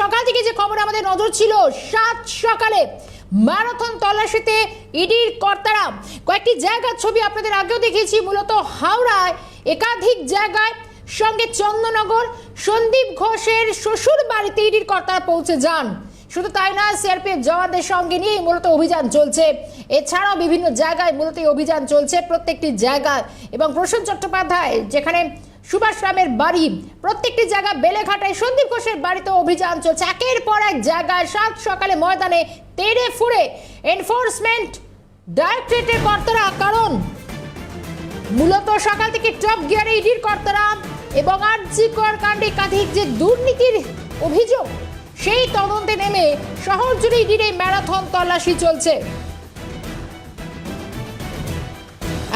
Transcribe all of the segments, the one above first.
সকাল থেকে যে খবর আমাদের নজর ছিল, সাত সকালে ম্যারাথন তল্লাশিতে ইডির কর্তারা কয়েকটি জায়গার ছবি আপনাদের আগেও দেখিয়েছি মূলত হাওড়ায়, একাধিক জায়গায়, সঙ্গে চন্দননগর, সন্দীপ ঘোষের শ্বশুর বাড়িতে ইডির কর্তারা পৌঁছে যান। শুধু তাই না সিআরপিএফ জওয়ানদের সঙ্গে নিয়েই মূলত অভিযান চলছে। এছাড়াও বিভিন্ন জায়গায় মূলত অভিযান চলছে প্রত্যেকটি জায়গায়। এবং প্রসূন চট্টোপাধ্যায়, যেখানে সুভাষ রামের বাড়ি। প্রত্যেকটি জায়গা বেলেঘাটায় সন্দীপ ঘোষের বাড়িতে অভিযান চলছে। একের পর এক জায়গায় সাত সকালে ময়দানে তেড়ে ফুড়ে এনফোর্সমেন্ট ডাইরেক্টরেটের কর্তারা। কারণ মূলত সকাল থেকে টপ গিয়ারে ইডির কর্তারা এবং আরজি কর কাণ্ডে একাধিক যে দুর্নীতির অভিযোগ, সেই তদন্তে নেমে শহর জুড়ে ইডির এই ম্যারাথন তল্লাশি চলছে।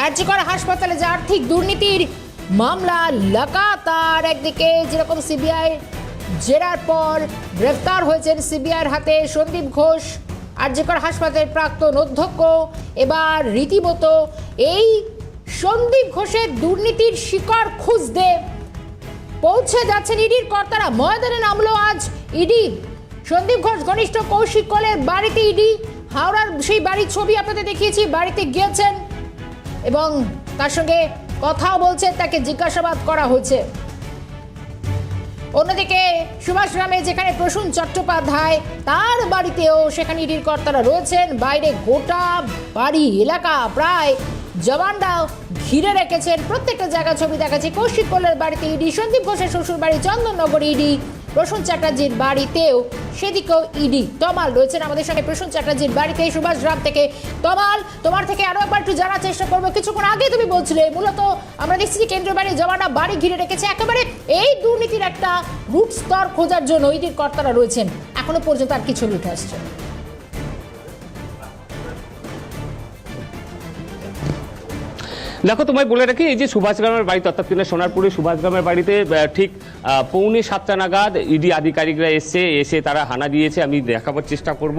আরজিকর হাসপাতালে যে আর্থিক দুর্নীতির মামলা লাগাতার একদিকে, যেরকম সিবিআই জেরার পর গ্রেফতার হয়েছেন সিবিআইয়ের হাতে সন্দীপ ঘোষ আরজিকর হাসপাতালের প্রাক্তন অধ্যক্ষ, এবার রীতিমতো এই সন্দীপ ঘোষের দুর্নীতির শিকার খুঁজতে পৌঁছে যাচ্ছেন ইডির কর্তারা। ময়দানে নামলো আজ ইডি। সন্দীপ ঘোষ, ঘনিষ্ঠ কৌশিক কলের বাড়িতে ইডি। হাওড়ার সেই বাড়ির ছবি আপনাদের দেখিয়েছি, বাড়িতে গিয়েছেন এবং তার সঙ্গে কথাও বলছে, তাকে জিজ্ঞাসাবাদ করা হয়েছে। অন্যদিকে সুভাষ গ্রামে যেখানে প্রসূন চট্টোপাধ্যায়, তার বাড়িতেও সেখানে ইডির কর্তারা রয়েছেন। বাইরে গোটা বাড়ি, এলাকা প্রায় জওয়ানরা ঘিরে রেখেছেন। প্রত্যেকটা জায়গা ছবি দেখাচ্ছে কৌশিক কোলের বাড়িতে ইডি, সন্দীপ ঘোষের শ্বশুর বাড়ি চন্দননগর ইডি প্রসূন চ্যাটার্জির বাড়িতেও সেদিকেও ইডি তমাল রয়েছেন আমাদের সঙ্গে প্রসূন চ্যাটার্জির বাড়িতে সুভাষ গ্রাম থেকে তমাল। তোমার থেকে আরও একবার একটু জানার চেষ্টা করব। কিছুক্ষণ আগে তুমি বলছিলে, মূলত আমরা দেখছি যে কেন্দ্রীয় বাড়ি জওয়ানরা বাড়ি ঘিরে রেখেছে। একেবারে এই দুর্নীতির একটা রুট স্তর খোঁজার জন্য ইডির কর্তারা রয়েছেন। এখনও পর্যন্ত আর কিছু উঠে আসছে দেখো তোমায় বলে রাখি এই যে সুভাষ গ্রামের বাড়িতে অর্থাৎ কিনা সোনারপুরে সুভাষ গ্রামের বাড়িতে ঠিক পৌনে সাতটা নাগাদ ইডি আধিকারিকরা এসছে এসে তারা হানা দিয়েছে আমি দেখাবার চেষ্টা করব।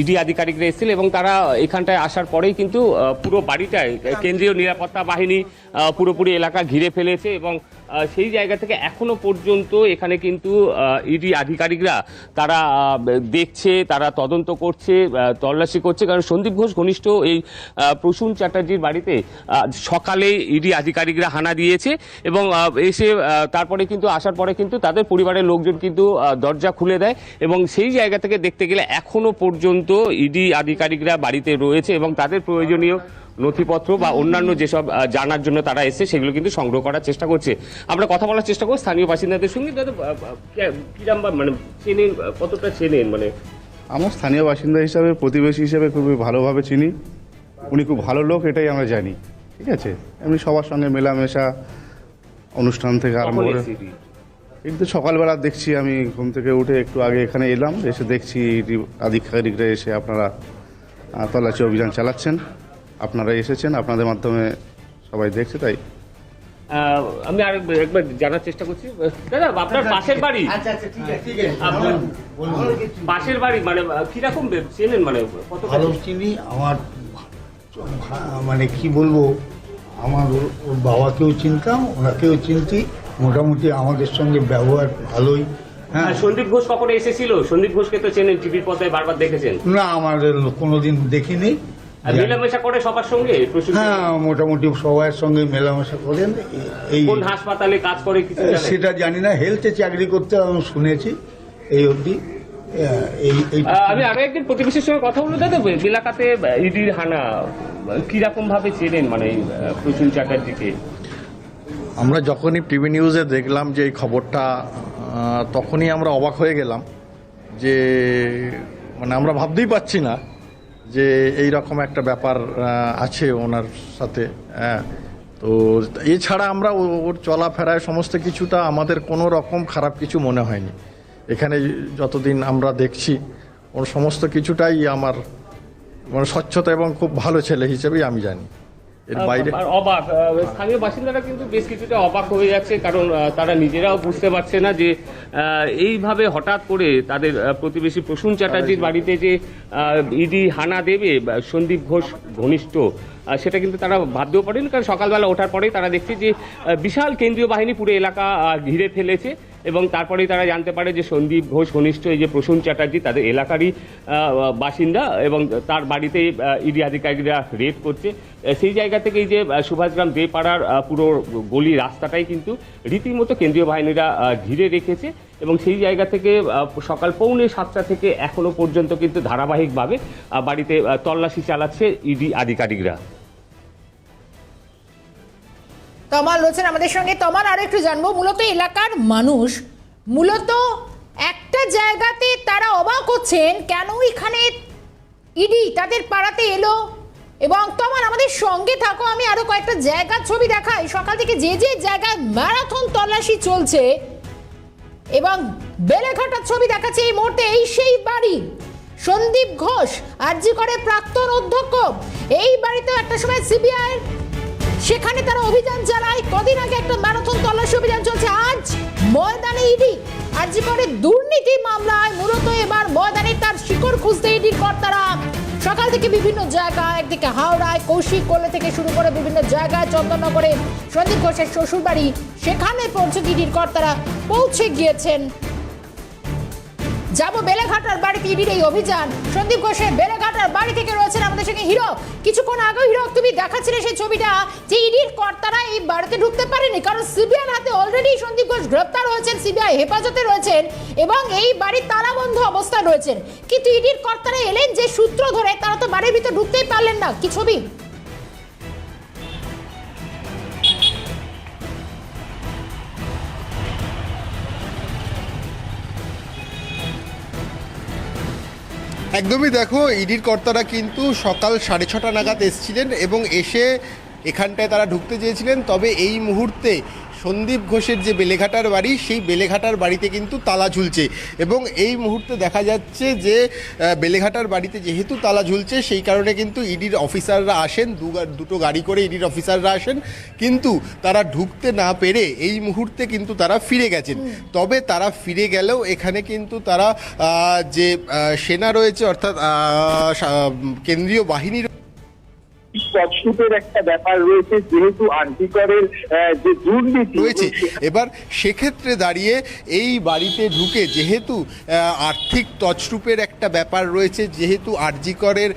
ইডি আধিকারিকরা এসেছিল এবং তারা এখানটায় আসার পরেই কিন্তু পুরো বাড়িটায় কেন্দ্রীয় নিরাপত্তা বাহিনী পুরোপুরি এলাকা ঘিরে ফেলেছে এবং সেই জায়গা থেকে এখনও পর্যন্ত এখানে কিন্তু ইডি আধিকারিকরা তারা দেখছে, তারা তদন্ত করছে তল্লাশি করছে। কারণ সন্দীপ ঘোষ ঘনিষ্ঠ এই প্রসূন চ্যাটার্জির বাড়িতে সকালে ইডি আধিকারিকরা হানা দিয়েছে এবং এসে তারপরে কিন্তু আসার পরে কিন্তু তাদের পরিবারের লোকজন কিন্তু দরজা খুলে দেয় এবং সেই জায়গা থেকে দেখতে গেলে এখনও পর্যন্ত ইডি আধিকারিকরা বাড়িতে রয়েছে এবং তাদের প্রয়োজনীয় নথিপত্র বা অন্যান্য যেসব জানার জন্য তারা এসে সেগুলো কিন্তু সংগ্রহ করার চেষ্টা করছে। আমরা কথা বলার চেষ্টা করব স্থানীয় বাসিন্দাদের সঙ্গে। কিরাম বা মানে চেনেন কতটা চেনেন? মানে আমার স্থানীয় বাসিন্দা হিসাবে প্রতিবেশী হিসাবে খুবই ভালোভাবে চিনি। উনি খুব ভালো লোক এটাই আমরা জানি। ঠিক আছে? এমনি সবার সঙ্গে মেলামেশা অনুষ্ঠান থেকে আরম্ভ করে কিন্তু সকালবেলা দেখছি আমি ঘুম থেকে উঠে একটু আগে এখানে এলাম এসে দেখছি আধিকারিকরা এসে আপনারা তল্লাশি অভিযান চালাচ্ছেন। আপনারা এসেছেন আপনাদের মাধ্যমে সবাই দেখছে তাই? আমি আর একবার জানার চেষ্টা করছি। দাদা আপনার পাশের বাড়ি? আচ্ছা আচ্ছা ঠিক আছে ঠিক আছে। পাশের বাড়ি মানে কীরকম চেনেন মানে কত ভালো চিনি আমার মানে কি বলব আমার ওর- ওর বাবাকেও চিনতাম ওনাকেও চিনতি মোটামুটি আমাদের সঙ্গে ব্যবহার ভালোই হ্যাঁ। সন্দীপ ঘোষ কখন এসেছিল? সন্দীপ ঘোষকে তো চেনেন টিভির পর্দায় বারবার দেখেছেন। না আমার কোনোদিন দেখিনি। মেলামেশা করে সবার সঙ্গে? হ্যাঁ মোটামুটি সবার সঙ্গে মেলামেশা করেন এই কোন হাসপাতালে কাজ করে কিছু সেটা জানি না। হেলথে চাকরি করতে আমি শুনেছি এই অবধি। আমি আরও একদিন প্রতিবেশীর সঙ্গে কথা বলে দাদা এলাকাতে ইডির হানা কীরকম ভাবে চেনেন মানে প্রসূন চ্যাটার্জিকে? আমরা যখনই টিভি নিউজে দেখলাম যে এই খবরটা তখনই আমরা অবাক হয়ে গেলাম যে মানে আমরা ভাবতেই পারছি না যে এই রকম একটা ব্যাপার আছে ওনার সাথে হ্যাঁ। তো এছাড়া আমরা ওর চলাফেরায় সমস্ত কিছুটা আমাদের কোনো রকম খারাপ কিছু মনে হয়নি। এখানে যতদিন আমরা দেখছি, ওর সমস্ত কিছুটাই আমার মানে স্বচ্ছতা এবং খুব ভালো ছেলে হিসেবেই আমি জানি। এর বাইরে? অবাক। স্থানীয় বাসিন্দারা কিন্তু বেশ কিছুটা অবাক হয়ে যাচ্ছে কারণ তারা নিজেরাও বুঝতে পারছে না যে এইভাবে হঠাৎ করে তাদের প্রতিবেশী প্রসূন চ্যাটার্জির বাড়িতে যে ইডি হানা দেবে বা সন্দীপ ঘোষ ঘনিষ্ঠ সেটা কিন্তু তারা ভাবতেও পারেন কারণ সকালবেলা ওঠার পরেই তারা দেখছে যে বিশাল কেন্দ্রীয় বাহিনী পুরো এলাকা ঘিরে ফেলেছে। এবং তারপরেই তারা জানতে পারে যে সন্দীপ ঘোষ, ঘনিষ্ঠ এই যে প্রসূন চ্যাটার্জি, তাদের এলাকারই বাসিন্দা এবং তার বাড়িতে ইডি আধিকারিকরা রেড করছে। সেই জায়গা থেকেই যে সুভাষগ্রাম দে পাড়ার পুরো গলি রাস্তাটাই কিন্তু রীতিমতো কেন্দ্রীয় বাহিনীরা ঘিরে রেখেছে এবং সেই জায়গা থেকে সকাল পৌনে সাতটা থেকে এখনও পর্যন্ত কিন্তু ধারাবাহিকভাবে বাড়িতে তল্লাশি চালাচ্ছে ইডি আধিকারিকরা। তমাল রয়েছেন আমাদের সঙ্গে। তমাল আরও একটু জানব, মূলত এলাকার মানুষ, মূলত একটা জায়গাতে তারা অবাক হচ্ছেন, কেন এখানে ইডি তাদের পাড়াতে এলো? এবং তোমার আমাদের সঙ্গে থাকো, আমি আরও কয়েকটা জায়গার ছবি দেখাই। সকাল থেকে যে যে জায়গায় ম্যারাথন তল্লাশি চলছে, এবং বেলেঘাটার ছবি দেখাচ্ছে এই মুহূর্তে, এই সেই বাড়ি, সন্দীপ ঘোষ, আরজি করে প্রাক্তন অধ্যক্ষ। এই বাড়িতে একটা সময় সিবিআই সেখানে তারা অভিযান চালায়। কদিন আগে একটা ম্যারাথন তল্লাশি অভিযান চলছে। আজ ময়দানে ইডি আরজি করে দুর্নীতি মামলায় মূলত এবার ময়দানে তার শিকড় খুঁজতে ইডির কর্তারা। সকাল থেকে বিভিন্ন জায়গায়, একদিকে হাওড়ায় কৌশিক কোলে থেকে শুরু করে বিভিন্ন জায়গায় চন্দননগরে সন্দীপ ঘোষের শ্বশুরবাড়ি, সেখানে পৌঁছে ইডির কর্তারা পৌঁছে গিয়েছেন। যাব বেলেঘাটার বাড়িতে ইডির এই অভিযান। সন্দীপ ঘোষের বেলেঘাটার বাড়ি থেকে রয়েছেন আমাদের সঙ্গে হিরো। কিছুক্ষণ আগে হিরো, তুমি দেখাচ্ছিলে সেই ছবিটা যে ইডির কর্তারা এই বাড়িতে ঢুকতে পারেনি। কারণ সিবিআই হাতে অলরেডি সন্দীপ ঘোষ গ্রেপ্তার হয়েছেন, সিবিআই হেফাজতে রয়েছেন এবং এই বাড়ির তালাবন্ধ অবস্থায় রয়েছেন। কিন্তু ইডির কর্তারা এলেন যে সূত্র ধরে, তারা তো বাড়ির ভিতরে ঢুকতেই পারলেন না। কি ছবি? একদমই দেখো ইডির কর্তারা কিন্তু সকাল সাড়ে ছটা নাগাদ এসেছিলেন এবং এসে এখানটায় তারা ঢুকতে চেয়েছিলেন তবে এই মুহূর্তে সন্দীপ ঘোষের যে বেলেঘাটার বাড়ি সেই বেলেঘাটার বাড়িতে কিন্তু তালা ঝুলছে। এবং এই মুহূর্তে দেখা যাচ্ছে যে বেলেঘাটার বাড়িতে যেহেতু তালা ঝুলছে সেই কারণে কিন্তু ইডির অফিসাররা আসেন দু দুটো গাড়ি করে ইডির অফিসাররা আসেন। কিন্তু তারা ঢুকতে না পেরে এই মুহূর্তে কিন্তু তারা ফিরে গেছেন। তবে তারা ফিরে গেলেও এখানে কিন্তু তারা যে সেনা রয়েছে অর্থাৎ কেন্দ্রীয় বাহিনী একটা ব্যাপার রয়েছে যেহেতু আর্থিকরের যে দুর্নীতি রয়েছে। এবার সেক্ষেত্রে দাঁড়িয়ে এই বাড়িতে ঢুকে যেহেতু আর্থিক তছরূপের একটা ব্যাপার রয়েছে যেহেতু আরজিকরের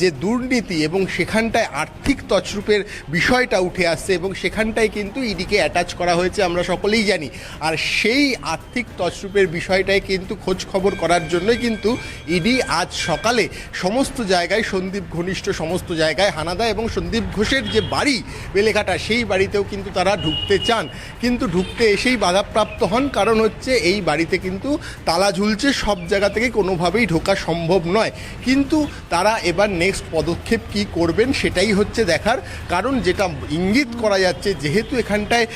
যে দুর্নীতি এবং সেখানটায় আর্থিক তছরূপের বিষয়টা উঠে আসছে এবং সেখানটায় কিন্তু ইডিকে অ্যাটাচ করা হয়েছে আমরা সকলেই জানি। আর সেই আর্থিক তছরূপের বিষয়টায় কিন্তু খোঁজ খবর করার জন্যই কিন্তু ইডি আজ সকালে সমস্ত জায়গায় সন্দীপ ঘনিষ্ঠ সমস্ত জায়গায় হানা দেয় এবং সন্দীপ ঘোষের যে বাড়ি বেলেঘাটা, সেই বাড়িতেও কিন্তু তারা ঢুকতে চান। কিন্তু ঢুকতে এসেই বাধাপ্রাপ্ত হন। কারণ হচ্ছে এই বাড়িতে কিন্তু তালা ঝুলছে, সব জায়গা থেকে কোনোভাবেই ঢোকা সম্ভব নয়। কিন্তু তারা এবার নেক্সট পদক্ষেপ কি করবেন সেটাই হচ্ছে দেখার। কারণ যেটা ইঙ্গিত করা যাচ্ছে, যেহেতু এখানটায়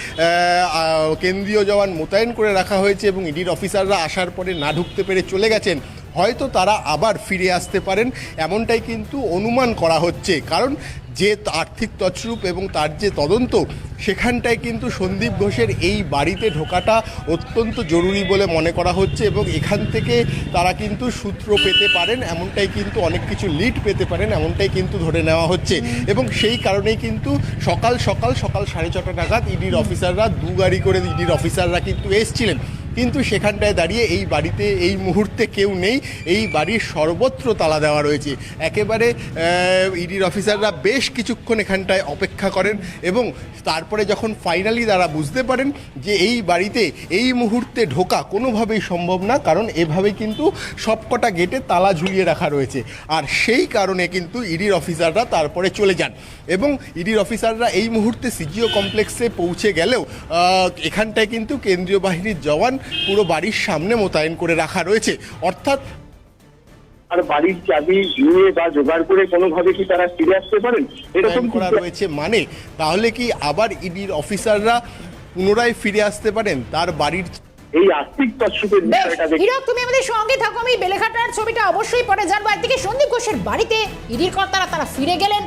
কেন্দ্রীয় জওয়ান মোতায়েন করে রাখা হয়েছে এবং ইডির অফিসাররা আসার পরে না ঢুকতে পেরে চলে গেছেন, হয়তো তারা আবার ফিরে আসতে পারেন। এমনটাই কিন্তু অনুমান করা হচ্ছে। কারণ যে আর্থিক তছরূপ এবং তার যে তদন্ত, সেখানটায় কিন্তু সন্দীপ ঘোষের এই বাড়িতে ঢোকাটা অত্যন্ত জরুরি বলে মনে করা হচ্ছে এবং এখান থেকে তারা কিন্তু সূত্র পেতে পারেন, এমনটাই কিন্তু অনেক কিছু লিড পেতে পারেন, এমনটাই কিন্তু ধরে নেওয়া হচ্ছে। এবং সেই কারণেই কিন্তু সকাল সকাল সকাল সাড়ে ছটা নাগাদ ইডির অফিসাররা দু গাড়ি করে ইডির অফিসাররা কিন্তু এসছিলেন। কিন্তু সেখানটায় দাঁড়িয়ে এই বাড়িতে এই মুহূর্তে কেউ নেই। এই বাড়ির সর্বত্র তালা দেওয়া রয়েছে। একেবারে ইডির অফিসাররা বেশ কিছুক্ষণ এখানটায় অপেক্ষা করেন এবং তারপরে যখন ফাইনালি তারা বুঝতে পারেন যে এই বাড়িতে এই মুহূর্তে ঢোকা কোনোভাবেই সম্ভব না, কারণ এভাবে কিন্তু সবকটা গেটে তালা ঝুলিয়ে রাখা রয়েছে। আর সেই কারণে কিন্তু ইডির অফিসাররা তারপরে চলে যান এবং ইডির অফিসাররা এই মুহূর্তে সিজিও কমপ্লেক্সে পৌঁছে গেলেও এখানটায় কিন্তু কেন্দ্রীয় বাহিনীর জওয়ান পুরো বাড়ির সামনে মোতায়েন করে রাখা রয়েছে। অর্থাৎ আর বাড়ির চাবি নিয়ে বা জোগাড় করে কোনোভাবে কি তারা ফিরে আসতে পারেন? এরকম করা রয়েছে মানে তাহলে কি আবার ইডির অফিসাররা পুনরায় ফিরে আসতে পারেন? তার বাড়ির এই আর্থিক বিষয়টা তুমি আমাদের সঙ্গে থাকো। আমি বেলেঘাটার ছবিটা অবশ্যই পরে জানব। একদিকে সন্দীপ ঘোষের বাড়িতে ইডির কর্তারা তারা ফিরে গেলেন।